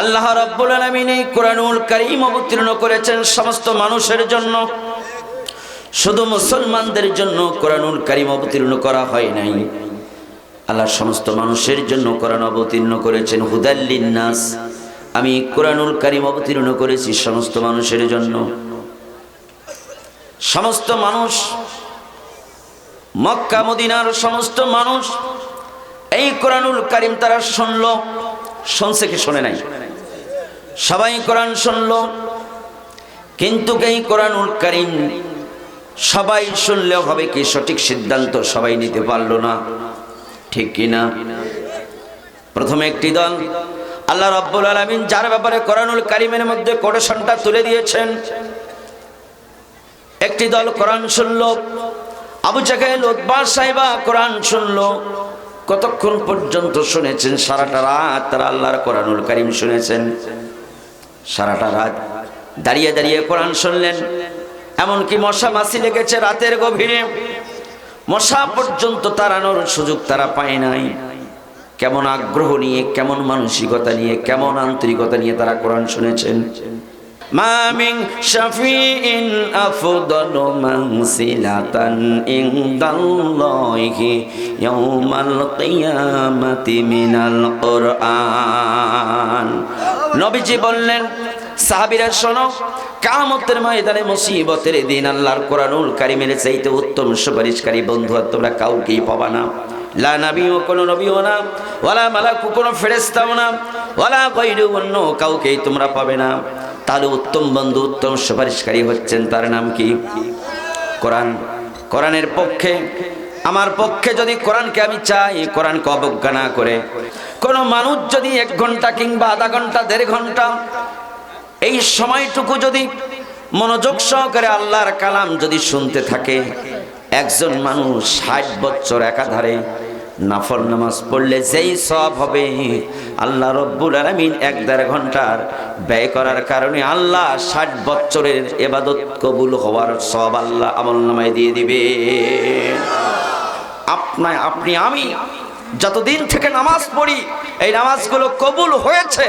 আল্লাহ রাব্বুল আলামিন এই কোরআনুল কারীম অবতীর্ণ করেছেন সমস্ত মানুষের জন্য। শুধু মুসলমানদের জন্য কোরআনুল কারীম অবতীর্ণ করা হয় নাই। আল্লাহ সমস্ত মানুষের জন্য কোরআন অবতীর্ণ করেছেন। নাস আমি কোরআনুল কারীম অবতীর্ণ করেছি সমস্ত মানুষের জন্য। সমস্ত মানুষ, মক্কা, মদিনার সমস্ত মানুষ এই কোরআনুল কারীম তারা শুনল, শুনছে কি শোনে নাই? সবাই কোরআন শুনল, কিন্তু এই কোরআনুল কারীম সবাই শুনলেও হবে কি সঠিক সিদ্ধান্ত সবাই নিতে পারল না। ঠিক কি না? প্রথমে একটি দল, আল্লাহ রব্বুল আলমিন যার ব্যাপারে কোরআনুল কারিমের মধ্যে কোটেশনটা তুলে দিয়েছেন, একটি দল কোরআন শুনল, আবু জাহেল উদ্বাস সাহেবা কোরআন শুনল, কতক্ষণ পর্যন্ত শুনেছেন? সারাটা রাত তারা আল্লাহর কোরআনুল কারিম শুনেছেন। সারাটা রাত দাঁড়িয়ে দাঁড়িয়ে কোরআন শুনলেন। এমনকি মশা মাছি লেগেছে রাতের গভীরে। মশা পর্যন্ত তাড়ানোর সুযোগ তারা পায় নাই। কেমন আগ্রহ নিয়ে, কেমন মানসিকতা নিয়ে, কেমন আন্তরিকতা নিয়ে তারা কোরআন শুনেছেন। মামিং শাফিইন আফদালু মানসিলাতান ইনদাল্লাহি ইয়াউমাল কিয়ামাতি মিনাল কুরআন নবীজি বললেন, সাহাবীরা, শোনো কামতের ময়দানে মুসিবতের দিন আল্লাহর কোরআনুল কারিমের চাইতে উত্তম সুপারিশকারী বন্ধু আর তোমরা কাউকেই পাবা না। লা নবীও কোনো নবীও না, ওয়ালা মালাকু, কোনো ফেরেশতাও না, ওয়ালা গায়রু, অন্য কাউকেই তোমরা পাবে না। তাহলে উত্তম বন্ধু, উত্তম সুপারিশকারী হচ্ছেন তার নাম কি? কোরআন। কোরআনের পক্ষে আমার পক্ষে যদি কোরআনকে আমি চাই, কোরআনকে অবজ্ঞা না করে। কোনো মানুষ যদি এক ঘণ্টা কিংবা আধা ঘণ্টা, দেড় ঘণ্টা, এই সময়টুকু যদি মনোযোগ সহকারে আল্লাহর কালাম যদি শুনতে থাকে, একজন মানুষ ষাট বছর একাধারে নাফল নামাজ পড়লে যেই সব হবে, আল্লাহ রব্বুল আলমিন এক দেড় ঘণ্টার ব্যয় করার কারণে আল্লাহ ষাট বছরের এবাদত কবুল হওয়ার সব আল্লাহ আমল নামায় দিয়ে দিবে। আপনার আপনি আমি যতদিন থেকে নামাজ পড়ি এই নামাজগুলো কবুল হয়েছে।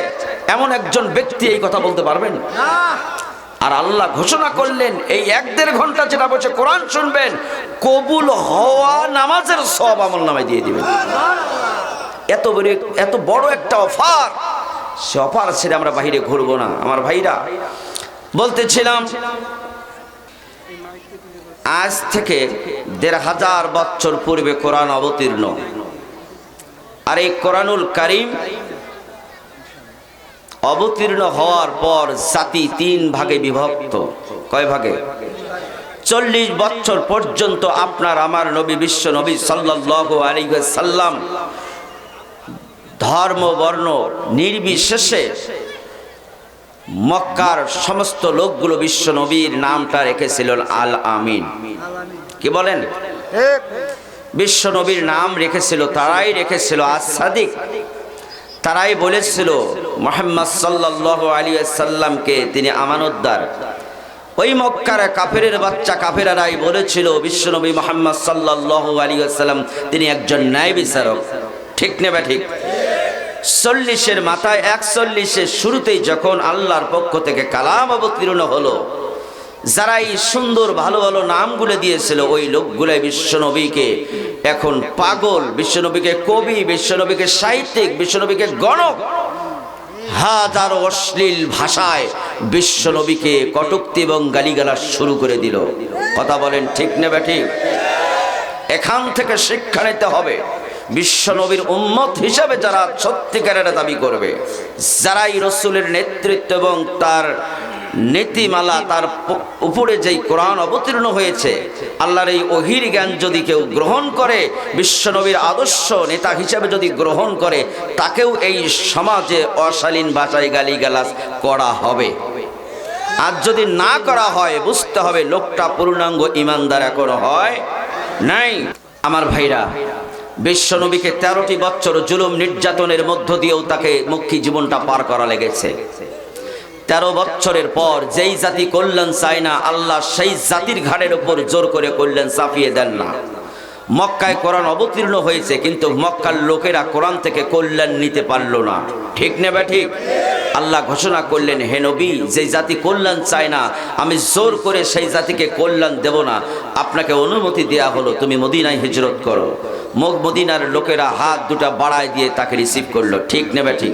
এমন একজন ব্যক্তি এই কথা বলতে পারবেন? আর আল্লাহ ঘোষণা করলেন এই এক দেড় ঘণ্টা যেটা বসে কোরআন শুনবেন কবুল হওয়া নামাজের সব আমল নামায় দিয়ে দিবেন। এত বড় এত বড় একটা অফার। সে অফার ছেড়ে আমরা বাহিরে ঘুরবো না। আমার ভাইরা বলতেছিলাম আজ থেকে দেড় হাজার বছর পূর্বে কোরআন অবতীর্ণ। আর এই কোরআনুল কারিম অবতীর্ণ হওয়ার পর জাতি তিন ভাগে বিভক্ত। কয় ভাগে? চল্লিশ বছর পর্যন্ত আপনার আমার নবী বিশ্ব নবী সাল্লাহ আলী সাল্লাম ধর্ম, বর্ণ, নির্বিশেষে মক্কার সমস্ত লোকগুলো বিশ্ব নবীর নামটা রেখেছিলেন আল আমিন। কি বলেন? বিশ্ব নবীর নাম রেখেছিল, তারাই রেখেছিল আসাদিক তারাই বলেছিল, মোহাম্মদ সাল্লাহ আলী সাল্লামকে তিনি আমানতদার। ওই মক্কার কাফেরের বাচ্চা কাফেরারাই বলেছিল বিশ্বনবী মোহাম্মদ সাল্লাহ আলী সাল্লাম তিনি একজন ন্যায় বিচারক। ঠিক নেবে ঠিক। চল্লিশের মাথায়, একচল্লিশের শুরুতেই যখন আল্লাহর পক্ষ থেকে কালাম অবতীর্ণ হলো যারা এই সুন্দর, ভালো ভালো নামগুলো দিয়েছিল, ওই লোকগুলাই বিশ্বনবীকে এখন পাগল, বিশ্বনবীকে কবি, বিশ্বনবীকে সাহিত্যিক, বিশ্বনবীকে গণক হাজার অশ্লীল ভাষায় বিশ্বনবীকে কটুক্তি এবং গালিগালা শুরু করে দিল। কথা বলেন ঠিক নেবে ঠিক এখান থেকে শিক্ষা নিতে হবে। বিশ্বনবীর উম্মত হিসাবে যারা সত্যিকারের দাবি করবে, যারাই রসুলের নেতৃত্ব এবং তার নীতিমালা, তার উপরে যেই কোরআন অবতীর্ণ হয়েছে, আল্লাহর এই অহির জ্ঞান যদি কেউ গ্রহণ করে, বিশ্বনবীর আদর্শ নেতা হিসাবে যদি গ্রহণ করে, তাকেও এই সমাজে অশালীন ভাষায় গালিগালাজ করা হবে। আর যদি না করা হয়, বুঝতে হবে লোকটা পূর্ণাঙ্গ ইমানদার এখনও হয় নাই। আমার ভাইরা বিশ্বনবীকে তেরোটি বছর জুলুম নির্যাতনের মধ্য দিয়েও তাকে মুখ্যী জীবনটা পার করা লেগেছে। তেরো বছরের পর যেই জাতি কল্যাণ চায় না, আল্লাহ সেই জাতির ঘাড়ের উপর জোর করে কল্যাণ চাপিয়ে দেন না। মক্কায় কোরআন অবতীর্ণ হয়েছে, কিন্তু মক্কার লোকেরা কোরআন থেকে কল্যাণ নিতে পারল না। ঠিক নেবে ঠিক? আল্লাহ ঘোষণা করলেন, হে নবী, যে জাতি কল্যাণ চায় না, আমি জোর করে সেই জাতিকে কল্যাণ দেব না। আপনাকে অনুমতি দেয়া হলো, তুমি মদিনায় হিজরত করো। মদিনার লোকেরা হাত দুটা বাড়ায় দিয়ে তাকে রিসিভ করল। ঠিক নেবে ঠিক?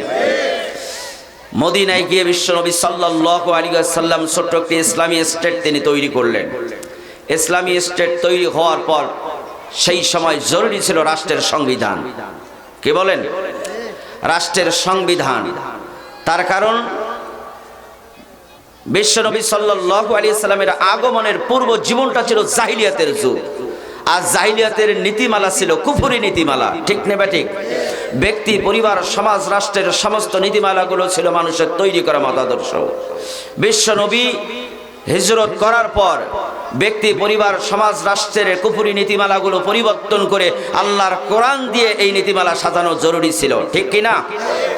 মদিনায় গিয়ে বিশ্বনবী সাল্লাল্লাহু আলাইহি ওয়াসাল্লাম ছোট্ট একটি ইসলামী স্টেট তিনি তৈরি করলেন। ইসলামী স্টেট তৈরি হওয়ার পর সেই সময় জরুরি ছিল রাষ্ট্রের সংবিধান। কে বলেন? রাষ্ট্রের সংবিধান। তার কারণ বিশ্বনবী সাল্লাল্লাহু আলাইহি সাল্লামের আগমনের পূর্ব জীবনটা ছিল জাহিলিয়াতের যুগ। আর জাহিলিয়াতের নীতিমালা ছিল কুফুরি নীতিমালা। ঠিক নেবে ঠিক? ব্যক্তি, পরিবার, সমাজ, রাষ্ট্রের সমস্ত নীতিমালাগুলো ছিল মানুষের তৈরি করা মতাদর্শ। বিশ্ব নবী হিজরত করার পর ব্যক্তি পরিবার সমাজ রাষ্ট্রের কুপুরি নীতিমালাগুলো পরিবর্তন করে আল্লাহর কোরআন দিয়ে এই নীতিমালা সাজানো জরুরি ছিল। ঠিক কিনা?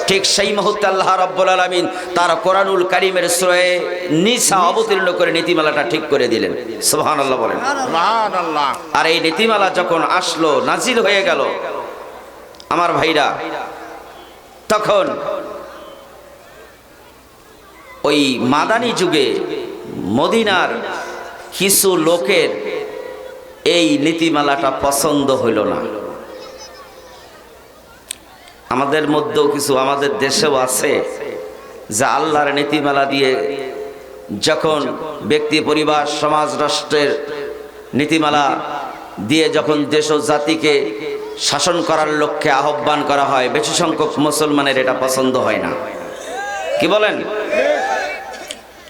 ঠিক সেই মুহূর্তে আল্লাহ রব্বুল আলমিন তার কোরআনুল কারিমের শ্রয়ে নিসা অবতীর্ণ করে নীতিমালাটা ঠিক করে দিলেন। সোহান আল্লাহ বলেন আর এই নীতিমালা যখন আসলো নাজিল হয়ে গেল আমার ভাইরা তখন ওই মাদানী যুগে মদিনার কিছু লোকের এই নীতিমালাটা পছন্দ হইল না। আমাদের মধ্যেও কিছু আমাদের দেশেও আছে যা আল্লাহর নীতিমালা দিয়ে যখন ব্যক্তি, পরিবার, সমাজ, রাষ্ট্রের নীতিমালা দিয়ে যখন দেশ ও জাতিকে শাসন করার লক্ষ্যে আহ্বান করা হয়, বেশি সংখ্যক মুসলমানের এটা পছন্দ হয় না। কি বলেন?